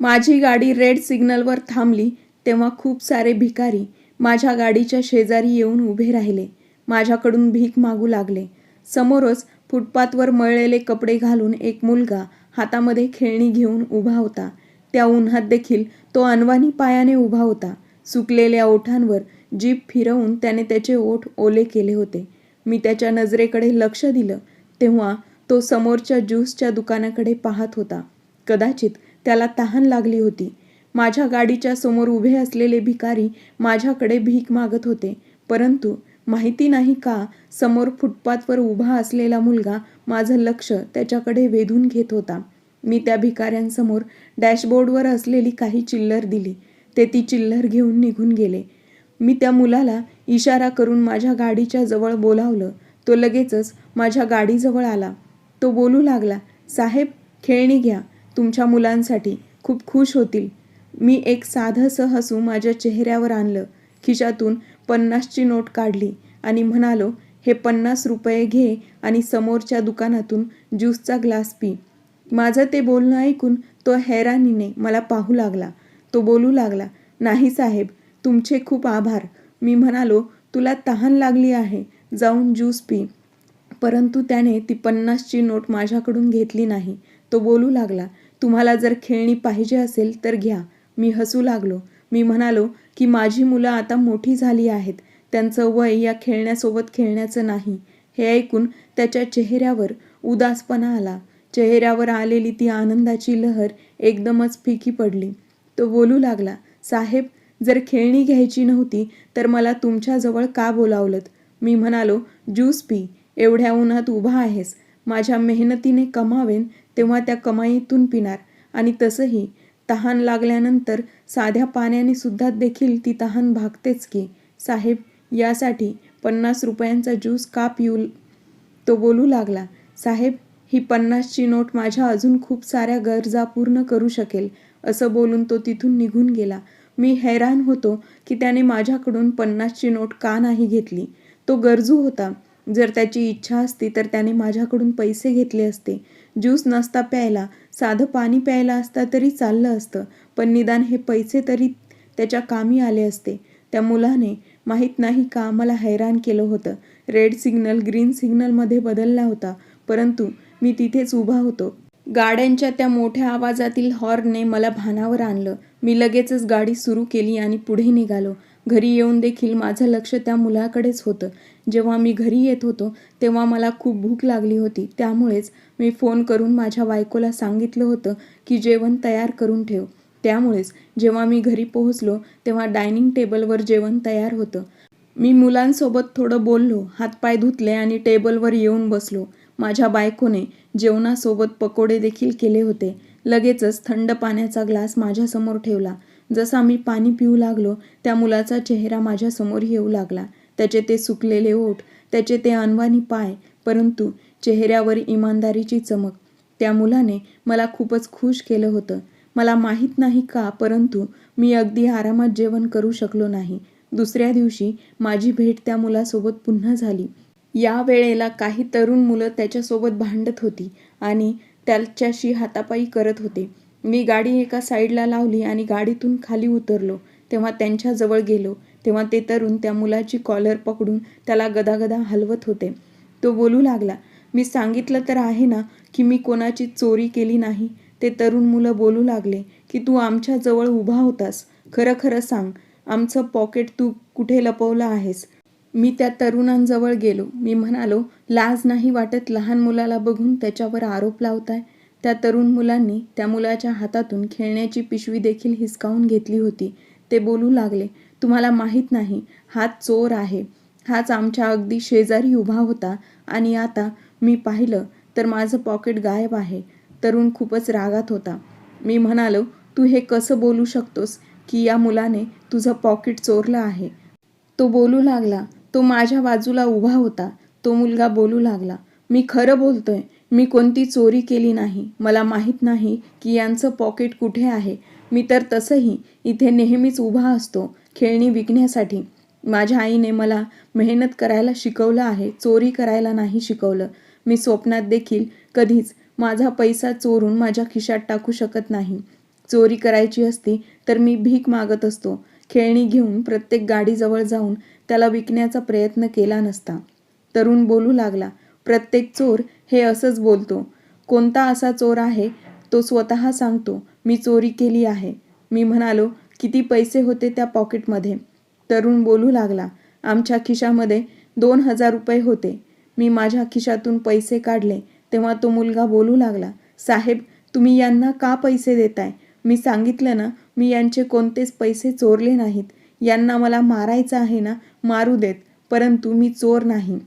माझी गाडी रेड सिग्नलवर थांबली तेव्हा खूप सारे भिकारी माझ्या गाडीच्या शेजारी येऊन उभे राहिले. माझ्याकडून भीक मागू लागले. समोरच फुटपाथवर मळलेले कपडे घालून एक मुलगा हातामध्ये खेळणी घेऊन उभा होता. त्या उन्हात देखील तो अनवानी पायाने उभा होता. सुकलेल्या ओठांवर जीप फिरवून त्याने त्याचे ओठ ओले केले होते. मी त्याच्या नजरेकडे लक्ष दिलं तेव्हा तो समोरच्या ज्यूसच्या दुकानाकडे पाहत होता. कदाचित त्याला तहान लागली होती. माझ्या गाडीच्या समोर उभे असलेले भिकारी माझ्याकडे भीक मागत होते. परंतु माहिती नाही का समोर फुटपाथवर उभा असलेला मुलगा माझं लक्ष त्याच्याकडे वेधून घेत होता. मी त्या भिकाऱ्यांसमोर डॅशबोर्डवर असलेली काही चिल्लर दिली. ते ती चिल्लर घेऊन निघून गेले. मी त्या मुलाला इशारा करून माझ्या गाडीच्या जवळ बोलावलं. तो लगेचच माझ्या गाडीजवळ आला. तो बोलू लागला साहेब खेळणी घ्या. तुमच्या मुलांसाठी खूप खुश होतील. मी एक साधंसं हसू माझ्या चेहऱ्यावर आणलं. खिशातून पन्नासची नोट काढली आणि म्हणालो हे पन्नास रुपये घे आणि समोरच्या दुकानातून ज्यूसचा ग्लास पी. माझं ते बोलणं ऐकून तो हैराणीने मला पाहू लागला. तो बोलू लागला नाही साहेब तुमचे खूप आभार. मी म्हणालो तुला तहान लागली आहे जाऊन ज्यूस पी. परंतु त्याने ती पन्नासची नोट माझ्याकडून घेतली नाही. तो बोलू लागला तुम्हाला जर खेळणी पाहिजे असेल तर घ्या. मी हसू लागलो. मी म्हणालो की माझी मुलं आता मोठी झाली आहेत. त्यांचं वय या खेळण्यासोबत खेळण्याचं नाही. हे ऐकून त्याच्या चेहऱ्यावर उदासपणा आला. चेहऱ्यावर आलेली ती आनंदाची लहर एकदमच फिकी पडली. तो बोलू लागला साहेब जर खेळणी घ्यायची नव्हती तर मला तुमच्याजवळ का बोलावलं मी म्हणालो ज्यूस पी. एवढ्या उन्हात उभा आहेस. माझ्या मेहनतीने कमावेन तेव्हा त्या कमाईतून पिणार. आणि तसंही तहान लागल्यानंतर साध्या पाण्याने सुद्धा देखील ती तहान भागतेच की. साहेब यासाठी पन्नास रुपयांचा ज्यूस का पिऊ तो बोलू लागला. साहेब ही पन्नासची नोट माझ्या अजून खूप साऱ्या गरजा पूर्ण करू शकेल असं बोलून तो तिथून निघून गेला. मी हैराण होतो की त्याने माझ्याकडून पन्नासची नोट का नाही घेतली? तो गरजू होता. जर त्याची इच्छा असती तर त्याने माझ्याकडून पैसे घेतले असते. ज्यूस नसता प्यायला साधं पाणी प्यायला असता तरी चाललं असतं पण निदान हे पैसे तरी त्याच्या कामी आले असते. त्या मुलाने माहीत नाही का मला हैराण केलं होतं. रेड सिग्नल ग्रीन सिग्नलमध्ये बदलला होता परंतु मी तिथेच उभा होतो. गाड्यांच्या त्या मोठ्या आवाजातील हॉर्नने मला भानावर आणलं. मी लगेचच गाडी सुरू केली आणि पुढे निघालो. घरी येऊन देखील माझं लक्ष त्या मुलाकडेच होतं. जेव्हा मी घरी येत होतो तेव्हा मला खूप भूक लागली होती. त्यामुळेच मी फोन करून माझ्या बायकोला सांगितलं होतं की जेवण तयार करून ठेव. त्यामुळेच जेव्हा मी घरी पोहोचलो तेव्हा डायनिंग टेबलवर जेवण तयार होतं. मी मुलांसोबत थोडं बोललो हातपाय धुतले आणि टेबलवर येऊन बसलो. माझ्या बायकोने जेवणासोबत पकोडे देखील केले होते. लगेचच थंड पाण्याचा ग्लास माझ्यासमोर ठेवला. जसा मी पाणी पिऊ लागलो त्या मुलाचा चेहरा माझ्यासमोर येऊ लागला. त्याचे ते सुकलेले ओठ त्याचे ते अनवानी पाय परंतु चेहऱ्यावर इमानदारीची चमक. त्या मुलाने मला खूपच खुश केलं होतं. मला माहीत नाही का परंतु मी अगदी आरामात जेवण करू शकलो नाही. दुसऱ्या दिवशी माझी भेट त्या मुलासोबत पुन्हा झाली. या वेळेला काही तरुण मुलं त्याच्यासोबत भांडत होती आणि त्याच्याशी हातापायी करत होते. मी गाडी एका साईडला लावली आणि गाडीतून खाली उतरलो. तेव्हा त्यांच्याजवळ गेलो. तेव्हा ते तरुण त्या मुलाची कॉलर पकडून त्याला गदागदा हलवत होते. तो बोलू लागला मी सांगितलं तर आहे ना की मी कोणाची चोरी केली नाही. ते तरुण मुलं बोलू लागले की तू आमच्याजवळ उभा होतास. खरं खरं सांग आमचं पॉकेट तू कुठे लपवलं आहेस? मी त्या तरुणांजवळ गेलो. मी म्हणालो लाज नाही वाटत लहान मुलाला बघून त्याच्यावर आरोप लावताय. त्या तरुण मुलांनी त्या मुलाच्या हातातून खेळण्याची पिशवी देखील हिसकावून घेतली होती. ते बोलू लागले तुम्हाला माहीत नाही हा चोर आहे. हाच आमच्या अगदी शेजारी उभा होता आणि आता मी पाहिलं तर माझं पॉकेट गायब आहे. तरुण खूपच रागात होता. मी म्हणालो तू हे कसं बोलू शकतोस की या मुलाने तुझं पॉकेट चोरलं आहे? तो बोलू लागला तो माझ्या बाजूला उभा होता. तो मुलगा बोलू लागला मी खरं बोलतोय. मी कोणती चोरी केली नाही. मला माहीत नाही की यांचं पॉकेट कुठे आहे. मी तर तसंही इथे नेहमीच उभा असतो खेळणी विकण्यासाठी. माझ्या आईने मला मेहनत करायला शिकवलं आहे चोरी करायला नाही शिकवलं. मी स्वप्नात देखील कधीच माझा पैसा चोरून माझ्या खिशात टाकू शकत नाही. चोरी करायची असती तर मी भीक मागत असतो. खेळणी घेऊन प्रत्येक गाडीजवळ जाऊन त्याला विकण्याचा प्रयत्न केला नसता. तरुण बोलू लागला प्रत्येक चोर हे असंच बोलतो. कोणता असा चोर आहे तो स्वतः सांगतो मी चोरी केली आहे. मी म्हणालो किती पैसे होते त्या पॉकेटमध्ये? तरुण बोलू लागला आमच्या खिशामध्ये दोन हजार रुपये होते. मी माझ्या खिशातून पैसे काढले तेव्हा तो मुलगा बोलू लागला साहेब तुम्ही यांना का पैसे देताय? मी सांगितलं ना मी यांचे कोणतेच पैसे चोरले नाहीत. यांना मला मारायचं आहे ना मारू देत परंतु मी चोर नाही.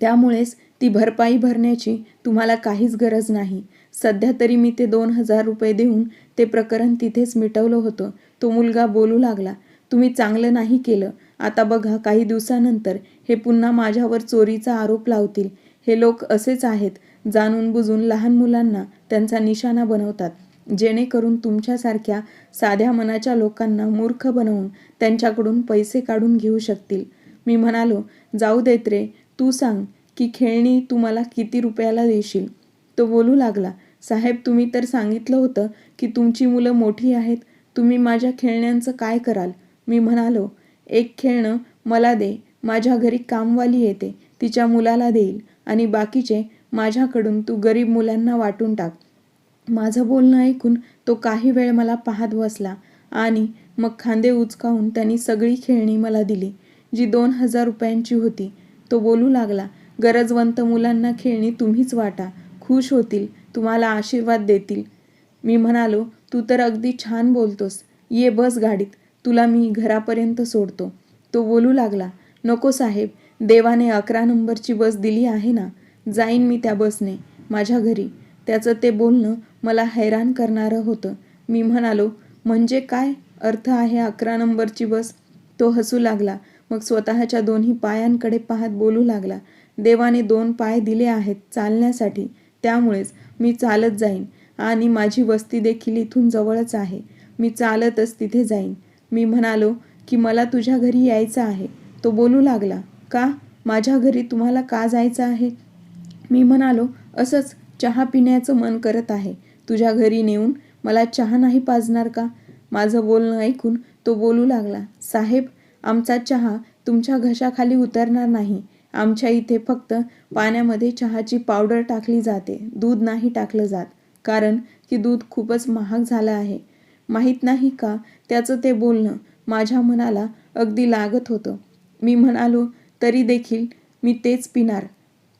त्यामुळेच ती भरपाई भरण्याची तुम्हाला काहीच गरज नाही. सध्या तरी मी ते दोन हजार रुपये देऊन ते प्रकरण तिथेच मिटवलं होतं. तो मुलगा बोलू लागला तुम्ही चांगलं नाही केलं. आता बघा काही दिवसानंतर हे पुन्हा माझ्यावर चोरीचा आरोप लावतील. हे लोक असेच आहेत जाणून बुजून लहान मुलांना त्यांचा निशाणा बनवतात. जेणेकरून तुमच्यासारख्या साध्या मनाच्या लोकांना मूर्ख बनवून त्यांच्याकडून पैसे काढून घेऊ शकतील. मी म्हणालो जाऊ देत रे तू सांग की खेळणी तू मला किती रुपयाला देशील? तो बोलू लागला साहेब तुम्ही तर सांगितलं होतं की तुमची मुलं मोठी आहेत तुम्ही माझ्या खेळण्यांचं काय कराल? मी म्हणालो एक खेळणं मला दे माझ्या घरी कामवाली येते तिच्या मुलाला देईल आणि बाकीचे माझ्याकडून तू गरीब मुलांना वाटून टाक. माझं बोलणं ऐकून तो काही वेळ मला पाहत बसला आणि मग खांदे उचकावून त्यांनी सगळी खेळणी मला दिली जी दोन हजार रुपयांची होती. तो बोलू लागला गरजवंत मुलांना खेळणी तुम्हीच वाटा. खुश होतील तुम्हाला आशीर्वाद देतील. मी म्हणालो तू तर अगदी छान बोलतोस. ये बस गाडीत. तुला मी घरापर्यंत सोडतो. तो बोलू लागला नको साहेब देवाने अकरा नंबरची बस दिली आहे ना? जाईन मी त्या बसने माझ्या घरी. त्याचं ते बोलणं मला हैराण करणारं होतं. मी म्हणालो म्हणजे काय? अर्थ आहे अकरा नंबरची बस? तो हसू लागला मग स्वतःच्या दोन्ही पायांकडे पाहत बोलू लागला देवाने दोन पाय दिले आहेत चालण्यासाठी. त्यामुळेच मी चालत जाईन आणि माझी वस्ती देखील इथून जवळच आहे. मी चालतच तिथे जाईन. मी म्हणालो की मला तुझ्या घरी यायचं आहे. तो बोलू लागला का? माझ्या घरी तुम्हाला का जायचं आहे? मी म्हणालो असंच चहा पिण्याचं मन करत आहे. तुझ्या घरी नेऊन मला चहा नाही पाजणार का? माझं बोलणं ऐकून तो बोलू लागला साहेब आमचा चहा तुमच्या घशाखाली उतरणार नाही. आमच्या इथे फक्त पाण्यामध्ये चहाची पावडर टाकली जाते. दूध नाही टाकलं जात. कारण की दूध खूपच महाग झालं आहे. माहीत नाही का त्याचं ते बोलणं माझ्या मनाला अगदी लागत होतं. मी म्हणालो तरी देखील मी तेच पिणार.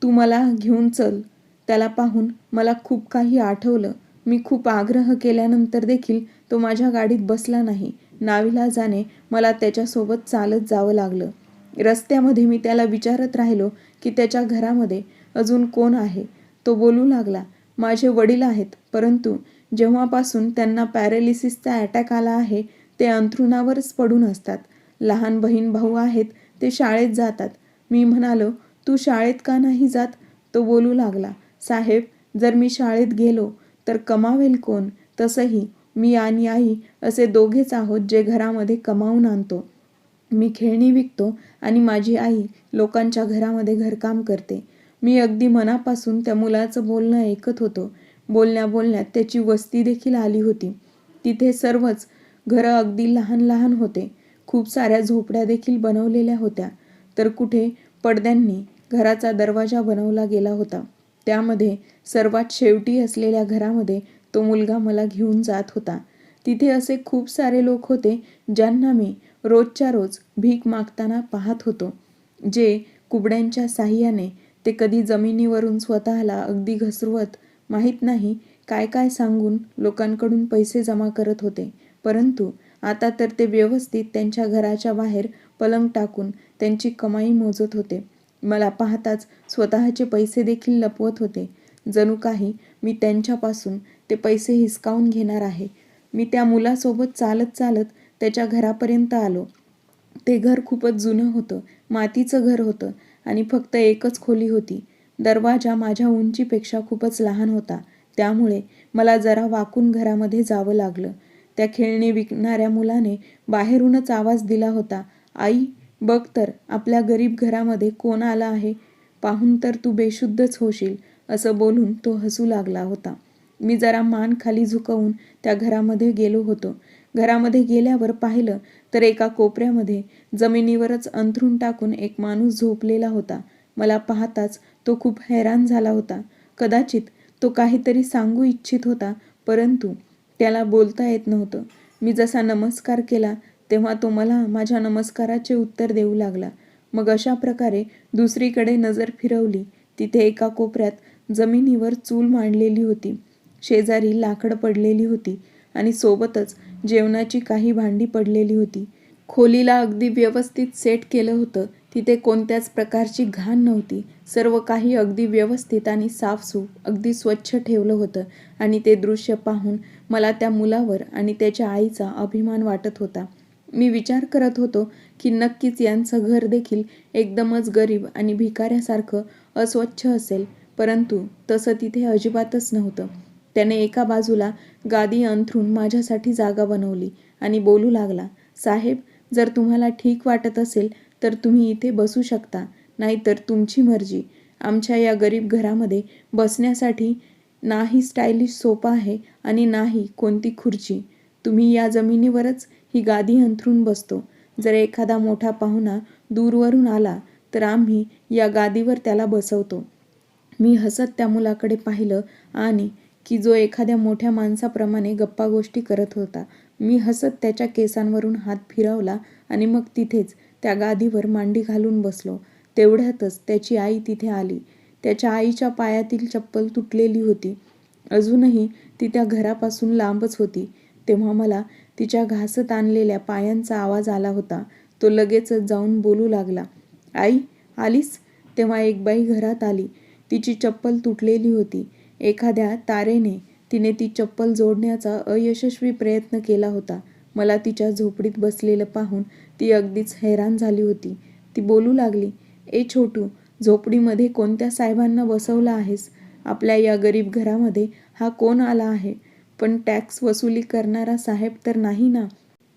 तू मला घेऊन चल. त्याला पाहून मला खूप काही आठवलं. मी खूप आग्रह केल्यानंतर देखील तो माझ्या गाडीत बसला नाही. नाविलाजाने मला त्याच्यासोबत चालत जावं लागलं. रस्त्यामध्ये मी त्याला विचारत राहिलो की त्याच्या घरामध्ये अजून कोण आहे? तो बोलू लागला माझे वडील आहेत परंतु जेव्हापासून त्यांना पॅरालिसिसचा अटॅक आला आहे ते अंथरुणावरच पडून असतात. लहान बहीण भाऊ आहेत ते शाळेत जातात. मी म्हणालो तू शाळेत का नाही जात? तो बोलू लागला साहेब जर मी शाळेत गेलो तर कमावेल कोण? तसंही मी आणि आई असे दोघेच आहोत जे घरामध्ये कमावून आणतो. मी खेळणी विकतो आणि माझी आई लोकांच्या घरामध्ये घरकाम करते. मी अगदी मनापासून त्या मुलाचं बोलणं ऐकत होतो. बोलण्या बोलण्यात त्याची वस्ती देखील आली होती. तिथे सर्वच घरं अगदी लहान लहान होते. खूप साऱ्या झोपड्या देखील बनवलेल्या होत्या. तर कुठे पडद्यांनी घराचा दरवाजा बनवला गेला होता. त्यामध्ये सर्वात शेवटी असलेल्या घरामध्ये तो मुलगा मला घेऊन जात होता. तिथे असे खूप सारे लोक होते ज्यांना मी रोजच्या रोज भीक मागताना पाहत होतो जे कुबड्यांच्या साह्याने ते कधी जमिनीवरून स्वतःला अगदी घसरवत माहीत नाही काय काय सांगून लोकांकडून पैसे जमा करत होते. परंतु आता तर ते व्यवस्थित त्यांच्या घराच्या बाहेर पलंग टाकून त्यांची कमाई मोजत होते. मला पाहताच स्वतःचे पैसे देखील लपवत होते. जणू काही मी त्यांच्यापासून ते पैसे हिसकावून घेणार आहे. मी त्या मुलासोबत चालत चालत त्याच्या घरापर्यंत आलो. ते घर खूपच जुनं होतं. मातीचं घर होतं आणि फक्त एकच खोली होती. दरवाजा माझ्या उंचीपेक्षा खूपच लहान होता. त्यामुळे मला जरा वाकून घरामध्ये जावं लागलं. त्या खेळणी विकणाऱ्या मुलाने बाहेरूनच आवाज दिला होता आई बघ तर आपल्या गरीब घरामध्ये कोण आला आहे? पाहून तर तू बेशुद्धच होशील असं बोलून तो हसू लागला होता. मी जरा मान खाली झुकवून त्या घरामध्ये गेलो होतो. घरामध्ये गेल्यावर पाहिलं तर एका कोपऱ्यामध्ये जमिनीवरच अंथरून टाकून एक माणूस झोपलेला होता. मला पाहताच तो खूप हैराण झाला होता. कदाचित तो काहीतरी सांगू इच्छित होता परंतु त्याला बोलता येत नव्हतं. मी जसा नमस्कार केला तेव्हा तो मला माझ्या नमस्काराचे उत्तर देऊ लागला. मग अशा प्रकारे दुसरीकडे नजर फिरवली. तिथे एका कोपऱ्यात जमिनीवर चूल मांडलेली होती. शेजारी लाकड पडलेली होती. आणि सोबतच जेवणाची काही भांडी पडलेली होती. खोलीला अगदी व्यवस्थित सेट केलं होतं. तिथे कोणत्याच प्रकारची घाण नव्हती. सर्व काही अगदी व्यवस्थित आणि साफसूफ अगदी स्वच्छ ठेवलं होतं. आणि ते दृश्य पाहून मला त्या मुलावर आणि त्याच्या आईचा अभिमान वाटत होता. मी विचार करत होतो की नक्कीच यांचं घर देखील एकदमच गरीब आणि भिकाऱ्यासारखं अस्वच्छ असेल. परंतु तसं तिथे अजिबातच नव्हतं. त्याने एका बाजूला गादी अंथरून माझ्यासाठी जागा बनवली आणि बोलू लागला साहेब जर तुम्हाला ठीक वाटत असेल तर तुम्ही इथे बसू शकता नाहीतर तुमची मर्जी. आमच्या या गरीब घरामध्ये बसण्यासाठी नाही स्टायलिश सोपा आहे आणि नाही कोणती खुर्ची. तुम्ही या जमिनीवरच ही गादी अंथरून बसतो. जर एखादा मोठा पाहुणा दूरवरून आला तर आम्ही या गादीवर त्याला बसवतो. मी हसत त्या मुलाकडे पाहिलं आणि की जो एखाद्या मोठ्या माणसाप्रमाणे गप्पा गोष्टी करत होता. मी हसत त्याच्या केसांवरून हात फिरवला आणि मग तिथेच त्या गादीवर मांडी घालून बसलो. तेवढ्यातच त्याची आई तिथे आली. त्याच्या आईच्या पायातील चप्पल तुटलेली होती. अजूनही ती त्या घरापासून लांबच होती. तेव्हा मला तिच्या घासत आणलेल्या पायांचा आवाज आला होता. तो लगेचच जाऊन बोलू लागला. आई आलीस? तेव्हा एक बाई घरात आली. तिची चप्पल तुटलेली होती. एखाद्या तारेने तिने ती चप्पल जोडण्याचा अयशस्वी प्रयत्न केला होता. मला तिच्या झोपडीत बसलेलं पाहून ती अगदीच हैराण झाली होती. ती बोलू लागली ए छोटू झोपडीमध्ये कोणत्या साहेबांना बसवलं आहेस? आपल्या या गरीब घरामध्ये हा कोण आला आहे? पण टॅक्स वसुली करणारा साहेब तर नाही ना?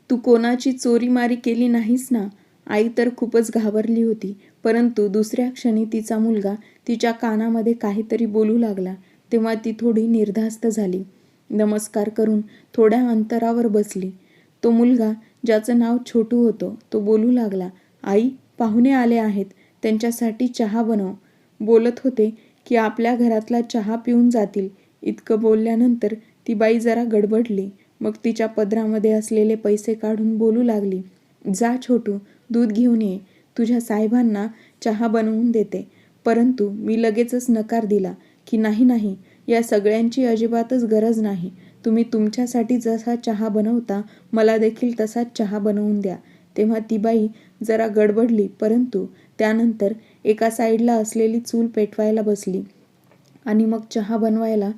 तू कोणाची चोरीमारी केली नाहीस ना? आई तर खूपच घाबरली होती. परंतु दुसऱ्या क्षणी तिचा मुलगा तिच्या कानामध्ये काहीतरी बोलू लागला. तेव्हा ती थोडी निर्धास्त झाली. नमस्कार करून थोड्या अंतरावर बसली. तो मुलगा ज्याचं नाव छोटू होतं तो बोलू लागला आई पाहुणे आले आहेत. त्यांच्यासाठी चहा बनव. बोलत होते की आपल्या घरातला चहा पिऊन जातील. इतकं बोलल्यानंतर ती बाई जरा गडबडली. मग तिच्या पदरामध्ये असलेले पैसे काढून बोलू लागली जा छोटू दूध घेऊन ये. तुझ्या साहेबांना चहा बनवून देते. परंतु मी लगेचच नकार दिला. की नाही नाही या सगळ्यांची अजिबातच गरज नाही. तुम्ही तुमच्यासाठी जसा चहा बनवता मला देखील तसाच चहा बनवून द्या. तेव्हा ती बाई जरा गडबडली परंतु त्यानंतर एका साईडला असलेली चूल पेटवायला बसली. आणि मग चहा बनवायला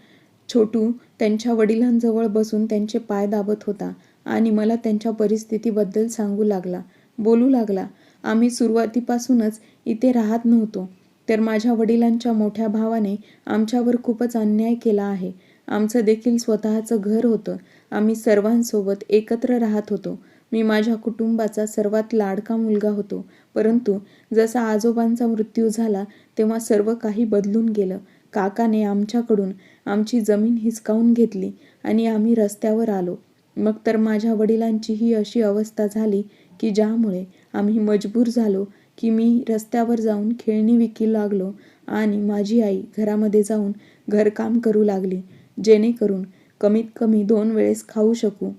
छोटू त्यांच्या वडिलांजवळ बसून त्यांचे पाय दाबत होता आणि मला त्यांच्या परिस्थितीबद्दल सांगू लागला. बोलू लागला आम्ही सुरुवातीपासूनच इथे राहत नव्हतो. तर माझ्या वडिलांच्या मोठ्या भावाने आमच्यावर खूपच अन्याय केला आहे. आमचं देखील स्वतःचं घर होतं. आम्ही सर्वांसोबत एकत्र राहत होतो. मी माझ्या कुटुंबाचा सर्वात लाडका मुलगा होतो. परंतु जसा आजोबांचा मृत्यू झाला तेव्हा सर्व काही बदलून गेलं. काकाने आमच्याकडून आमची जमीन हिसकावून घेतली आणि आम्ही रस्त्यावर आलो. मग तर माझ्या वडिलांची ही अशी अवस्था झाली की ज्यामुळे आम्ही मजबूर झालो की मी रस्त्यावर जाऊन खेळणी विकी लागलो आणि माझी आई घरामध्ये जाऊन घरकाम करू लागली जेणेकरून कमीत कमी दोन वेळेस खाऊ शकू.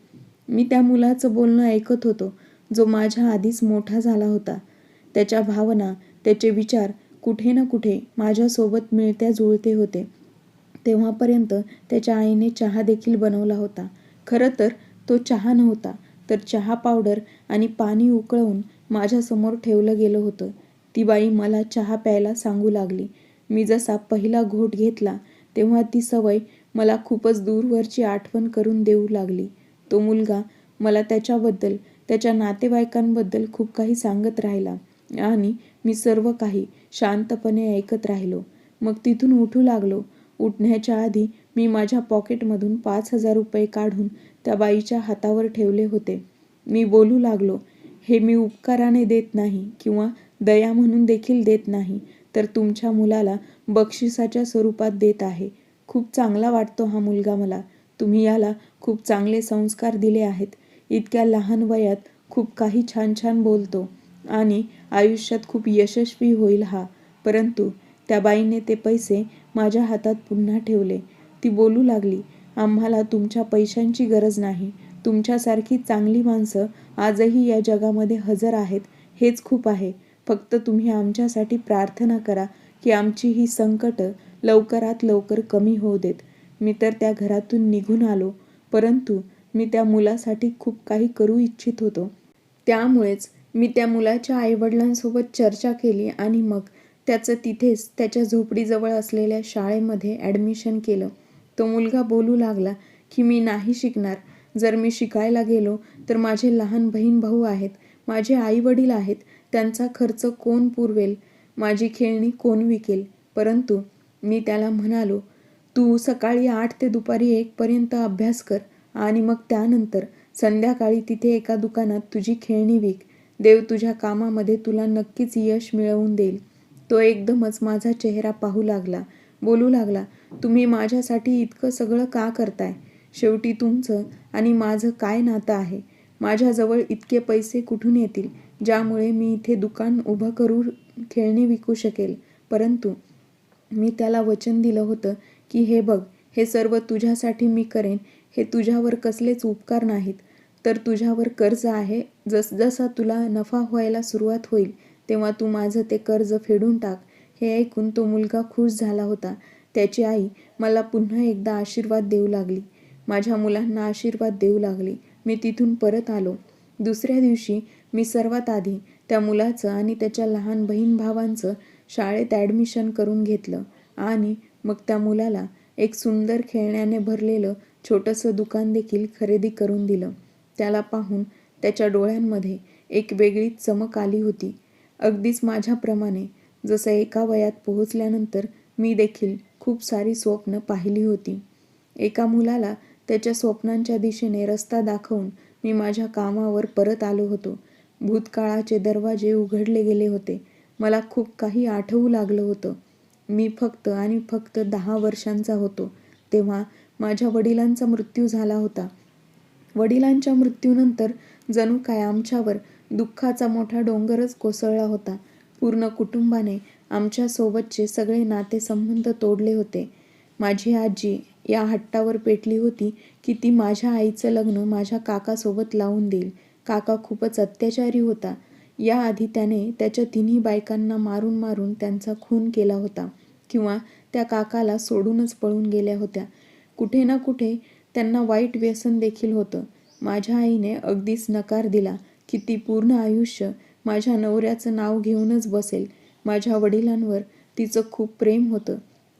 मी त्या मुलाचं बोलणं ऐकत होतो जो माझ्या आधीच मोठा झाला होता. त्याच्या भावना त्याचे विचार कुठे ना कुठे माझ्यासोबत मिळत्या जुळते होते. तेव्हापर्यंत त्याच्या आईने चहा देखील बनवला होता. खरं तर तो चहा नव्हता तर चहा पावडर आणि पाणी उकळवून माझ्यासमोर ठेवलं गेलं होतं. ती बाई मला चहा प्यायला सांगू लागली. मी जसा पहिला घोट घेतला तेव्हा ती सवय मला खूपच दूरवरची आठवण करून देऊ लागली. तो मुलगा मला त्याच्याबद्दल त्याच्या नातेवाईकांबद्दल खूप काही सांगत राहिला आणि मी सर्व काही शांतपणे ऐकत राहिलो. मग तिथून उठू लागलो. उठण्याच्या आधी मी माझ्या पॉकेटमधून पाच हजार रुपये काढून त्या बाईच्या हातावर ठेवले होते. मी बोलू लागलो हे मी उपकाराने देत नाही किंवा दया म्हणून देखील देत नाही तर तुमच्या मुलाला बक्षिसाच्या स्वरूपात देत आहे. खूप चांगला वाटतो हा मुलगा मला. तुम्ही याला खूप चांगले संस्कार दिले आहेत. इतक्या लहान वयात खूप काही छान छान बोलतो आणि आयुष्यात खूप यशस्वी होईल हा. परंतु त्या बाईने ते पैसे माझ्या हातात पुन्हा ठेवले. ती बोलू लागली आम्हाला तुमच्या पैशांची गरज नाही. तुमच्यासारखी चांगली माणसं आजही या जगामध्ये हजर आहेत हेच खूप आहे. फक्त तुम्ही आमच्यासाठी प्रार्थना करा की आमची ही संकटं लवकरात लवकर कमी होऊ देत. मी तर त्या घरातून निघून आलो परंतु मी त्या मुलासाठी खूप काही करू इच्छित होतो. त्यामुळेच मी त्या मुलाच्या आईवडिलांसोबत चर्चा केली आणि मग त्याचं तिथेच त्याच्या झोपडीजवळ असलेल्या शाळेमध्ये ॲडमिशन केलं. तो मुलगा बोलू लागला की मी नाही शिकणार जर मी शिकायला गेलो तर माझे लहान बहीण भाऊ आहेत माझे आई वडील आहेत त्यांचा खर्च कोण पुरवेल? माझी खेळणी कोण विकेल? परंतु मी त्याला म्हणालो तू सकाळी आठ ते दुपारी एकपर्यंत अभ्यास कर आणि मग त्यानंतर संध्याकाळी तिथे एका दुकानात तुझी खेळणी विक. देव तुझ्या कामामध्ये तुला नक्कीच यश मिळवून देईल. तो एकदमच माझा चेहरा पाहू लागला बोलू लागला तुम्ही माझ्यासाठी इतकं सगळं का करताय? शेवटी तुमचं आणि माझं काय नातं आहे? माझ्याजवळ इतके पैसे कुठून येतील? ज्यामुळे मी इथे दुकान उभं करू खेळणी विकू शकेल. परंतु मी त्याला वचन दिलं होतं की हे बघ हे सर्व तुझ्यासाठी मी करेन. हे तुझ्यावर कसलेच उपकार नाहीत. तर तुझ्यावर कर्ज आहे. जसजसा तुला नफा व्हायला सुरुवात होईल तेव्हा तू माझं ते कर्ज फेडून टाक. हे ऐकून तो मुलगा खुश झाला होता. त्याची आई मला पुन्हा एकदा आशीर्वाद देऊ लागली. माझ्या मुलांना आशीर्वाद देऊ लागले. मी तिथून परत आलो. दुसऱ्या दिवशी मी सर्वात आधी त्या मुलाचं आणि त्याच्या लहान बहीण भावांचं शाळेत ॲडमिशन करून घेतलं आणि मग त्या मुलाला एक सुंदर खेळण्याने भरलेलं छोटंसं दुकान देखील खरेदी करून दिलं. त्याला पाहून त्याच्या डोळ्यांमध्ये एक वेगळीच चमक आली होती. अगदीच माझ्याप्रमाणे जसं एका वयात पोहोचल्यानंतर मी देखील खूप सारी स्वप्न पाहिली होती. एका मुलाला त्याच्या स्वप्नांच्या दिशेने रस्ता दाखवून मी माझ्या कामावर परत आलो होतो. भूतकाळाचे दरवाजे उघडले गेले होते. मला खूप काही आठवू लागलं होतं. मी फक्त आणि फक्त दहा वर्षांचा होतो. तेव्हा माझ्या वडिलांचा मृत्यू झाला होता. वडिलांच्या मृत्यूनंतर जणू काय आमच्यावर दुःखाचा मोठा डोंगरच कोसळला होता. पूर्ण कुटुंबाने आमच्यासोबतचे सगळे नातेसंबंध तोडले होते. माझी आजी या हट्टावर पेटली होती की ती माझ्या आईचं लग्न माझ्या काकासोबत लावून देईल. काका खूपच अत्याचारी होता. याआधी त्याने त्याच्या तिन्ही बायकांना मारून मारून त्यांचा खून केला होता किंवा त्या काकाला सोडूनच पळून गेल्या होत्या. कुठे ना कुठे त्यांना वाईट व्यसन देखील होतं. माझ्या आईने अगदीच नकार दिला की ती पूर्ण आयुष्य माझ्या नवऱ्याचं नाव घेऊनच बसेल. माझ्या वडिलांवर तिचं खूप प्रेम होतं.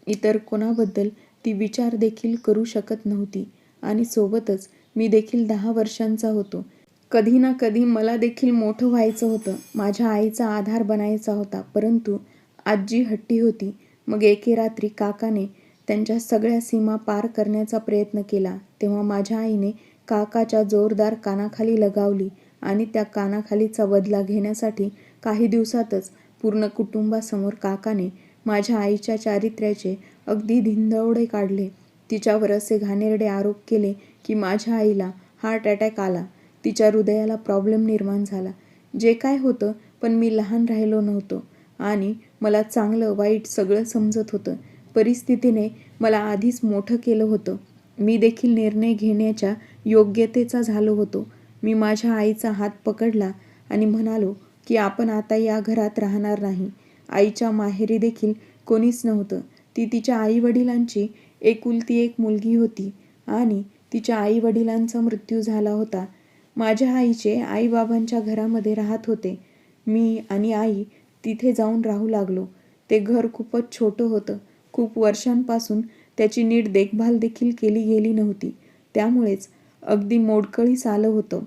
इतर कोणाबद्दल ती विचार देखील करू शकत नव्हती. आणि सोबतच मी देखील दहा वर्षांचा होतो. कधी ना कधी मला देखील मोठं व्हायचं होतं. माझ्या आईचा आधार बनायचा होता. परंतु आजी हट्टी होती. मग एके रात्री काकाने त्यांच्या सगळ्या सीमा पार करण्याचा प्रयत्न केला. तेव्हा माझ्या आईने काकाच्या जोरदार कानाखाली लगावली आणि त्या कानाखालीचा बदला घेण्यासाठी काही दिवसातच पूर्ण कुटुंबासमोर काकाने माझ्या आईच्या चारित्र्याचे अगदी धिंदवडे काढले. तिच्यावर असे घाणेरडे आरोप केले की माझ्या आईला हार्ट अटॅक आला. तिच्या हृदयाला प्रॉब्लेम निर्माण झाला. जे काय होतं पण मी लहान राहिलो नव्हतो आणि मला चांगलं वाईट सगळं समजत होतं. परिस्थितीने मला आधीच मोठं केलं होतं. मी देखील निर्णय घेण्याच्या योग्यतेचा झालो होतो. मी माझ्या आईचा हात पकडला आणि म्हणालो की आपण आता या घरात राहणार नाही. आईच्या माहेरी देखील कोणीच नव्हतं. ती तिच्या आईवडिलांची एकुलती एक मुलगी होती आणि तिच्या आईवडिलांचा मृत्यू झाला होता. माझ्या आईचे आईबाबांच्या घरामध्ये राहत होते. मी आणि आई तिथे जाऊन राहू लागलो. ते घर खूपच छोटं होतं. खूप वर्षांपासून त्याची नीट देखभाल देखील केली गेली नव्हती. त्यामुळेच अगदी मोडकळीस आलं होतं.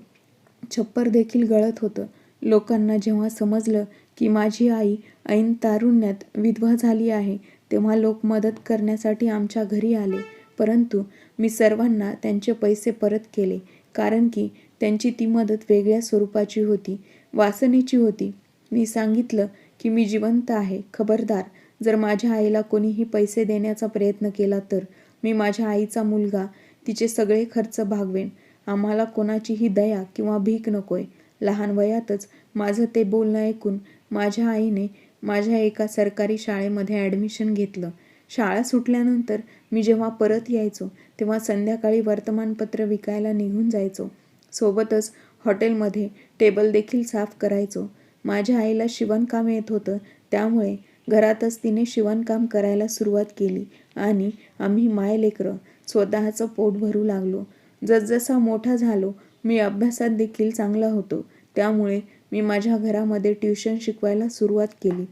छप्पर देखील गळत होतं. लोकांना जेव्हा समजलं की माझी आई ऐन तारुण्यात विधवा झाली आहे तेव्हा लोक मदत करण्यासाठी आमच्या घरी आले. परंतु मी सर्वांना त्यांचे पैसे परत केले कारण की त्यांची ती मदत वेगळ्या स्वरूपाची होती वासनेची होती. मी सांगितलं की मी जिवंत आहे खबरदार. जर माझ्या आईला कोणीही पैसे देण्याचा प्रयत्न केला तर मी माझ्या आईचा मुलगा तिचे सगळे खर्च भागवेन. आम्हाला कोणाचीही दया किंवा भीक नकोय. लहान वयातच माझं ते बोलणं ऐकून माझ्या आईने माझ्या एका सरकारी शाळेमध्ये ॲडमिशन घेतलं. शाळा सुटल्यानंतर मी जेव्हा परत यायचो तेव्हा संध्याकाळी वर्तमानपत्र विकायला निघून जायचो. सोबतच हॉटेलमध्ये टेबल देखील साफ करायचो. माझ्या आईला शिवणकाम येत होतं त्यामुळे घरातच तिने शिवणकाम करायला सुरुवात केली आणि आम्ही मायलेकरं स्वतःचं पोट भरू लागलो. जसजसा मोठा झालो मी अभ्यासात देखील चांगला होतो. त्यामुळे मी माझ्या घरामध्ये ट्युशन शिकवायला सुरुवात केली.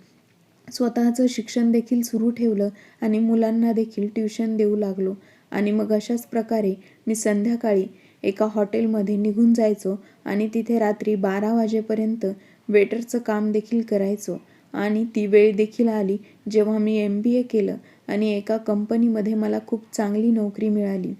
स्वतःचं शिक्षण देखील सुरू ठेवलं आणि मुलांना देखील ट्युशन देऊ लागलो. आणि मग अशाच प्रकारे मी संध्याकाळी एका हॉटेलमध्ये निघून जायचो आणि तिथे रात्री बारा वाजेपर्यंत वेटरचं काम देखील करायचो. आणि ती वेळ देखील आली जेव्हा मी एम बी ए केलं आणि एका कंपनीमध्ये मला खूप चांगली नोकरी मिळाली.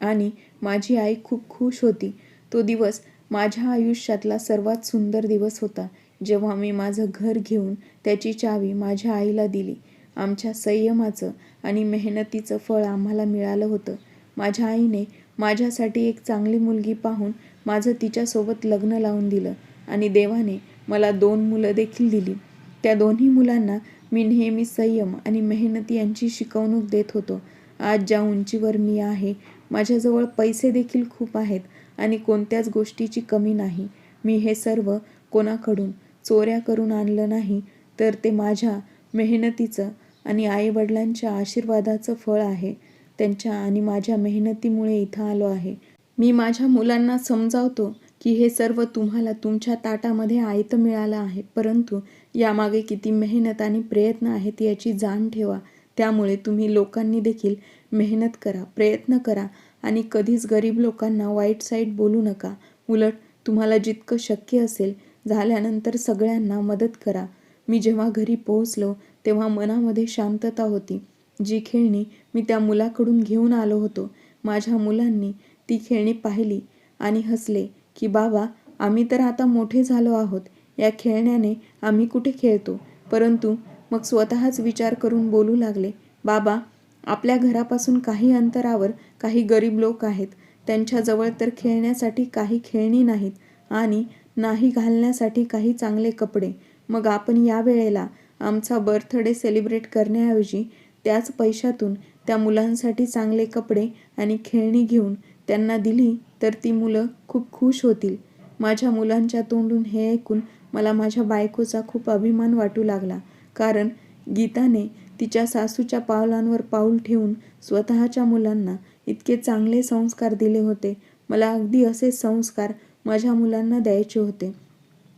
आणि माझी आई खूप खुश होती. तो दिवस माझ्या आयुष्यातला सर्वात सुंदर दिवस होता. जेव्हा मी माझं घर घेऊन त्याची चावी माझ्या आईला दिली. आमच्या संयमाचं आणि मेहनतीचं फळ आम्हाला मिळालं होतं. माझ्या आईने माझ्यासाठी एक चांगली मुलगी पाहून माझं तिच्यासोबत लग्न लावून दिलं आणि देवाने मला दोन मुलं देखील दिली. त्या दोन्ही मुलांना मी नेहमी संयम आणि मेहनत यांची शिकवणूक देत होतो. आज ज्या उंचीवर मी आहे माझ्याजवळ पैसे देखील खूप आहेत. आणि कोणत्याच गोष्टीची कमी नाही. मी हे सर्व कोणाकडून चोऱ्या करून आणलं नाही तर ते माझ्या मेहनतीचं आणि आईवडिलांच्या आशीर्वादाचं फळ आहे. त्यांच्या आणि माझ्या मेहनतीमुळे इथं आलो आहे. मी माझ्या मुलांना समजावतो की हे सर्व तुम्हाला तुमच्या ताटामध्ये आयत मिळालं आहे परंतु यामागे किती मेहनत आणि प्रयत्न आहेत याची जाण ठेवा. त्यामुळे तुम्ही लोकांनी देखील मेहनत करा प्रयत्न करा आणि कधीच गरीब लोकांना वाईट साईड बोलू नका. उलट तुम्हाला जितकं शक्य असेल झाल्यानंतर सगळ्यांना मदत करा. मी जेव्हा घरी पोहोचलो तेव्हा मनामध्ये शांतता होती. जी खेळणी मी त्या मुलाकडून घेऊन आलो होतो. माझ्या मुलांनी ती खेळणी पाहिली आणि हसले की बाबा आम्ही तर आता मोठे झालो आहोत. या खेळण्याने आम्ही कुठे खेळतो? परंतु मग स्वतःच विचार करून बोलू लागले बाबा आपल्या घरापासून काही अंतरावर काही गरीब लोक आहेत. त्यांच्याजवळ तर खेळण्यासाठी काही खेळणी नाहीत आणि नाही घालण्यासाठी काही चांगले कपडे. मग आपण या वेळेला आमचा बर्थडे सेलिब्रेट करण्याऐवजी त्याच पैशातून त्या मुलांसाठी चांगले कपडे आणि खेळणी घेऊन त्यांना दिली तर ती मुलं खूप खुश होतील. माझ्या मुलांच्या तोंडून हे ऐकून मला माझ्या बायकोचा खूप अभिमान वाटू लागला. कारण गीताने तिच्या सासूच्या पावलांवर पाऊल ठेवून स्वतःच्या मुलांना इतके चांगले संस्कार दिले होते. मला अगदी असे संस्कार माझ्या मुलांना द्यायचे होते.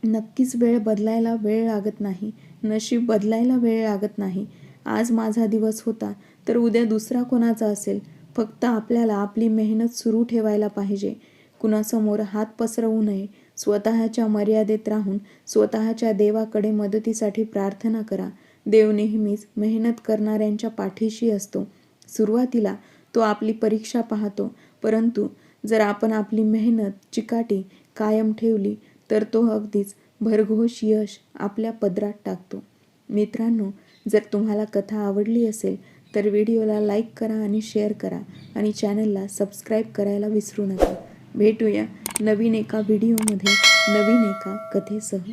नक्कीच वेळ बदलायला वेळ लागत नाही. नशीब बदलायला वेळ लागत नाही. आज माझा दिवस होता तर उद्या दुसरा कोणाचा असेल? फक्त आपल्याला आपली मेहनत सुरू ठेवायला पाहिजे. कुणासमोर हात पसरवू नये. स्वतःच्या मर्यादेत राहून स्वतःच्या देवाकडे मदतीसाठी प्रार्थना करा. देव नेहमीच मेहनत करणाऱ्यांच्या पाठीशी असतो. सुरुवातीला तो आपली परीक्षा पाहतो. परंतु जर आपण आपली मेहनत चिकाटी कायम ठेवली तर तो अगदीच भरघोष यश आपल्या पदरात टाकतो. मित्रांनो जर तुम्हाला कथा आवडली असेल तर व्हिडिओला लाईक करा आणि शेअर करा आणि चॅनलला सबस्क्राईब करायला विसरू नका. भेटूया नवीन एका व्हिडिओमध्ये नवीन एका कथेसह.